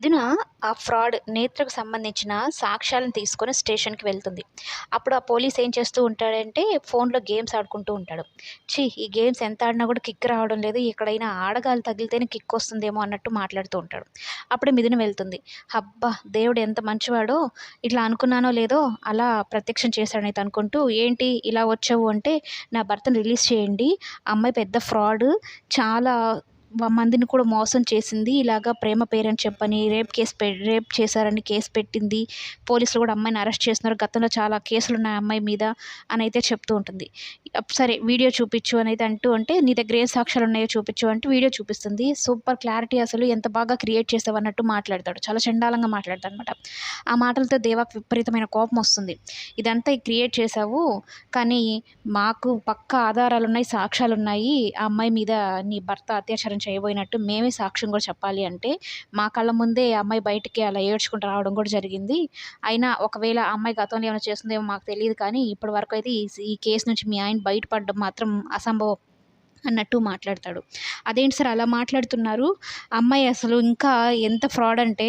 మిథున ఆ ఫ్రాడ్ నేత్రకు సంబంధించిన సాక్ష్యాలను తీసుకొని స్టేషన్‌కి వెళ్తుంది. అప్పుడు ఆ పోలీస్ ఏం చేస్తూ ఉంటాడంటే ఫోన్‌లో గేమ్స్ ఆడుకుంటూ ఉంటాడు. ఛీ! ఈ గేమ్స్ ఎంత ఆడినా కూడా కిక్ రావడం లేదు. ఎక్కడైనా ఆడగాలి తగిలితేనే కిక్ వస్తుందేమో అన్నట్టు మాట్లాడుతూ ఉంటాడు. అప్పుడే మిథున వెళ్తుంది. అబ్బా! దేవుడు ఎంత మంచివాడో ఇట్లా అనుకున్నానో లేదో అలా ప్రత్యక్షం చేశాడనైతే అనుకుంటూ ఏంటి ఇలా వచ్చావు అంటే నా భర్తను రిలీజ్ చేయండి. ఆ అమ్మాయి పెద్ద ఫ్రాడ్ చాలా మందిని కూడా మోసం చేసింది. ఇలాగ ప్రేమ పేరని చెప్పని రేప్ కేస్ పె రేప్ చేశారని కేసు పెట్టింది. పోలీసులు కూడా అమ్మాయిని అరెస్ట్ చేస్తున్నారు. గతంలో చాలా కేసులున్నాయి ఆ అమ్మాయి మీద అని అయితే చెప్తూ ఉంటుంది. సరే వీడియో చూపించు అని అయితే అంటూ అంటే నీ దగ్గర ఏ సాక్ష్యాలున్నాయో చూపించు అంటే వీడియో చూపిస్తుంది. సూపర్ క్లారిటీ అసలు ఎంత బాగా క్రియేట్ చేసావు అన్నట్టు మాట్లాడతాడు. చాలా చండాలంగా మాట్లాడతాడు అనమాట ఆ మాటలతో దేవాకి విపరీతమైన కోపం వస్తుంది. ఇదంతా క్రియేట్ చేసావు. కానీ మాకు పక్క ఆధారాలు ఉన్నాయి సాక్ష్యాలు ఉన్నాయి ఆ అమ్మాయి మీద నీ భర్త అత్యాచారం చేయబోయినట్టు మేమే సాక్ష్యం కూడా చెప్పాలి అంటే మా కళ్ళ ముందే అమ్మాయి బయటికి అలా ఏడ్చుకుంటూ రావడం కూడా జరిగింది. అయినా ఒకవేళ ఆ అమ్మాయి గతంలో ఏమైనా చేస్తుందేమో మాకు తెలియదు కానీ ఇప్పటి వరకు అయితే ఈ కేసు నుంచి మీ ఆయన బయటపడడం మాత్రం అసంభవం అన్నట్టు మాట్లాడతాడు. అదేంటి సార్ అలా మాట్లాడుతున్నారు? అమ్మాయి అసలు ఇంకా ఎంత ఫ్రాడ్ అంటే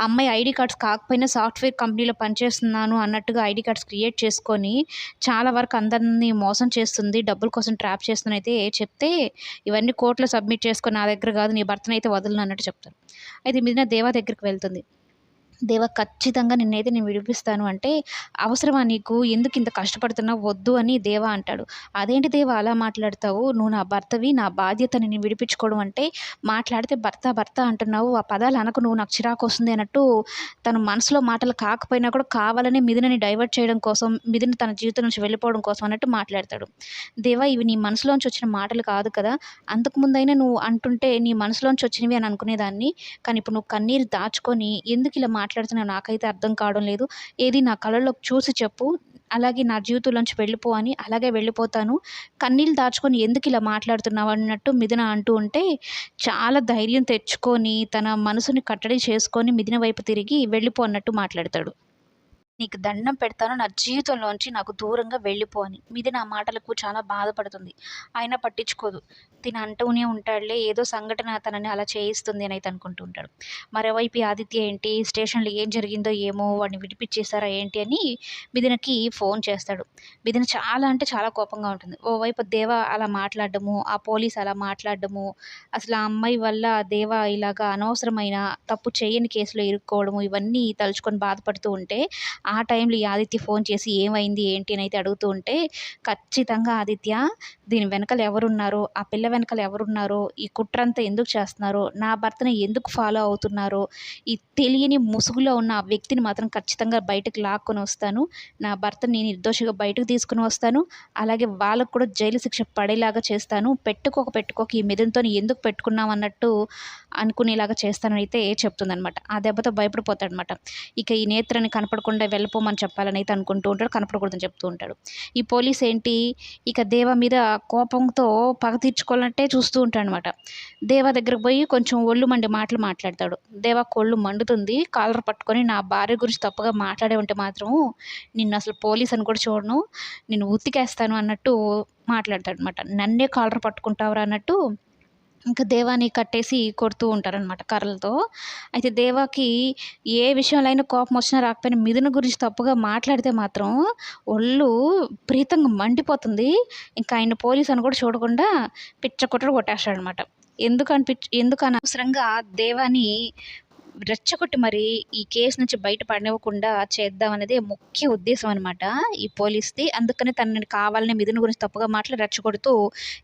అమ్మాయి ఐడి కార్డ్స్ కాకపోయినా సాఫ్ట్‌వేర్ కంపెనీలో పనిచేస్తున్నాను అన్నట్టుగా ఐడి కార్డ్స్ క్రియేట్ చేసుకొని చాలా వరకు అందరిని మోసం చేస్తుంది. డబ్బుల కోసం ట్రాప్ చేస్తుందనైతే చెప్తే ఇవన్నీ కోర్ట్‌లో సబ్మిట్ చేసుకొని నా దగ్గర కాదు నీ భర్తనైతే వదలను అన్నట్టు చెప్తారు. అయితే మిథున దేవా దగ్గరికి వెళ్తుంది. దేవా ఖచ్చితంగా నిన్నైతే నేను విడిపిస్తాను అంటే అవసరమా నీకు? ఎందుకు ఇంత కష్టపడుతున్నావు? వద్దు అని దేవా అంటాడు. అదేంటి దేవా అలా మాట్లాడతావు? నువ్వు నా భర్తవి. నా బాధ్యత నేను విడిపించుకోవడం అంటే మాట్లాడితే భర్త భర్త అంటున్నావు. ఆ పదాలు అనకు నువ్వు నాకు చిరాకు వస్తుంది అన్నట్టు తన మనసులో మాటలు కాకపోయినా కూడా కావాలనే మిథునని డైవర్ట్ చేయడం కోసం మిథున తన జీవితం నుంచి వెళ్ళిపోవడం కోసం అన్నట్టు మాట్లాడతాడు. దేవా ఇవి నీ మనసులోంచి వచ్చిన మాటలు కాదు కదా! అంతకుముందైనా నువ్వు అంటుంటే నీ మనసులోంచి వచ్చినవి అని అనుకునేదాన్ని. కానీ ఇప్పుడు నువ్వు కన్నీరు దాచుకొని ఎందుకు ఇలా మాట్లాడుతున్నావు నాకైతే అర్థం కావడం లేదు. ఏది నా కళ్ళలోకి చూసి చెప్పు. అలాగే నా జీవితంలోంచి వెళ్ళిపో అని అలాగే వెళ్ళిపోతాను. కన్నీళ్ళు దాచుకొని ఎందుకు ఇలా మాట్లాడుతున్నావు అన్నట్టు మిథున అంటూ ఉంటే చాలా ధైర్యం తెచ్చుకొని తన మనసుని కట్టడి చేసుకొని మిథున వైపు తిరిగి వెళ్ళిపో అన్నట్టు మాట్లాడతాడు. నీకు దండం పెడతాను నా జీవితంలోంచి నాకు దూరంగా వెళ్ళిపో అని. మీది నా మాటలకు చాలా బాధపడుతుంది. ఆయన పట్టించుకోదు. తిన అంటూనే ఉంటాడులే ఏదో సంఘటన తనని అలా చేయిస్తుంది అనైతే అనుకుంటూ ఉంటాడు. మరోవైపు ఆదిత్య ఏంటి స్టేషన్‌లో ఏం జరిగిందో ఏమో వాడిని విడిపించేశారా ఏంటి అని మిథునకి ఫోన్ చేస్తాడు. మిథున చాలా అంటే చాలా కోపంగా ఉంటుంది. ఓవైపు దేవ అలా మాట్లాడడము, ఆ పోలీస్ అలా మాట్లాడడము, అసలు ఆ అమ్మాయి వల్ల దేవ ఇలాగా అనవసరమైన తప్పు చేయని కేసులో ఇరుక్కోవడము ఇవన్నీ తలుచుకొని బాధపడుతూ ఉంటే ఆ టైంలో ఈ ఆదిత్య ఫోన్ చేసి ఏమైంది ఏంటి అని అయితే అడుగుతూ ఉంటే ఖచ్చితంగా ఆదిత్య దీని వెనకాల ఎవరున్నారో, ఆ పిల్ల వెనకాల ఎవరున్నారో, ఈ కుట్రంతా ఎందుకు చేస్తున్నారో, నా భర్తని ఎందుకు ఫాలో అవుతున్నారో, ఈ తెలియని ముసుగులో ఉన్న ఆ వ్యక్తిని మాత్రం ఖచ్చితంగా బయటకు లాక్కొని వస్తాను. నా భర్తని నిర్దోషిగా బయటకు తీసుకొని వస్తాను. అలాగే వాళ్ళకు కూడా జైలు శిక్ష పడేలాగా చేస్తాను. పెట్టుకోక పెట్టుకోక ఈ మిథునతోని ఎందుకు పెట్టుకున్నావు అన్నట్టు అనుకునేలాగా చేస్తానని అయితే చెప్తుందనమాట. ఆ దెబ్బతో భయపడిపోతాడనమాట. ఇక ఈ నేత్రని కనపడకుండా వెళ్ళిపోమని చెప్పాలని అయితే అనుకుంటూ ఉంటాడు. కనపడకూడదని చెప్తూ ఉంటాడు. ఈ పోలీస్ ఏంటి ఇక దేవ మీద కోపంతో పగ తీర్చుకోవాలంటే చూస్తూ ఉంటాడనమాట. దేవ దగ్గరకు పోయి కొంచెం ఒళ్ళు మండే మాటలు మాట్లాడతాడు. దేవ ఒళ్ళు మండుతుంది. కాలర్ పట్టుకొని నా భార్య గురించి తప్పుగా మాట్లాడే ఉంటే మాత్రం నిన్ను అసలు పోలీస్ అని కూడా చూడను. నేను ఉతికేస్తాను అన్నట్టు మాట్లాడతాడు అనమాట నన్నే కాలర్ పట్టుకుంటావురా అన్నట్టు ఇంకా దేవాని కట్టేసి కొడుతూ ఉంటారనమాట కర్రలతో. అయితే దేవాకి ఏ విషయంలో అయినా కోపం వచ్చినా రాకపోయినా మిథున గురించి తప్పుగా మాట్లాడితే మాత్రం ఒళ్ళు ప్రీతంగా మండిపోతుంది. ఇంకా ఆయన పోలీస్ అని కూడా చూడకుండా పిచ్చ కొట్టడు కొట్టేస్తాడనమాట. ఎందుకు అనిపిచ్ ఎందుకు అనవసరంగా దేవాని రెచ్చగొట్టి మరి ఈ కేసు నుంచి బయట పడనివ్వకుండా చేద్దాం అనేది ముఖ్య ఉద్దేశం అనమాట ఈ పోలీస్‌ది. అందుకనే తనని కావాలనే మిథున గురించి తప్పుగా మాట్లాడి రెచ్చగొడుతూ